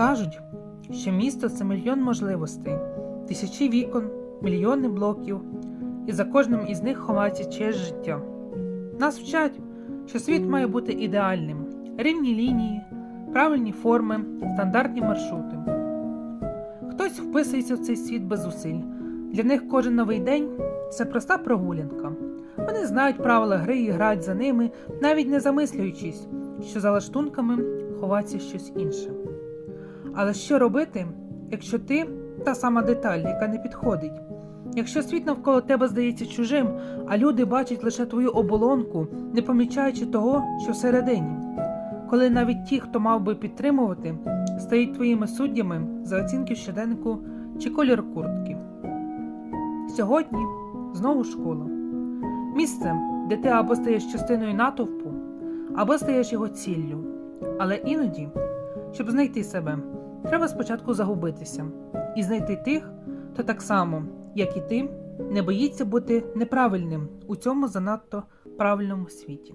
Кажуть, що місто це мільйон можливостей, тисячі вікон, мільйони блоків, і за кожним із них ховається чиєсь життя. Нас вчать, що світ має бути ідеальним, рівні лінії, правильні форми, стандартні маршрути. Хтось вписується в цей світ без зусиль. Для них кожен новий день це проста прогулянка. Вони знають правила гри і грають за ними, навіть не замислюючись, що за лаштунками ховається щось інше. Але що робити, якщо ти та сама деталь, яка не підходить? Якщо світ навколо тебе здається чужим, а люди бачать лише твою оболонку, не помічаючи того, що всередині, коли навіть ті, хто мав би підтримувати, стають твоїми суддями за оцінки щоденнику чи колір куртки. Сьогодні знову школа. Місце, де ти або стаєш частиною натовпу, або стаєш його ціллю. Але іноді, щоб знайти себе, треба спочатку загубитися і знайти тих, хто так само, як і ти, не боїться бути неправильним у цьому занадто правильному світі.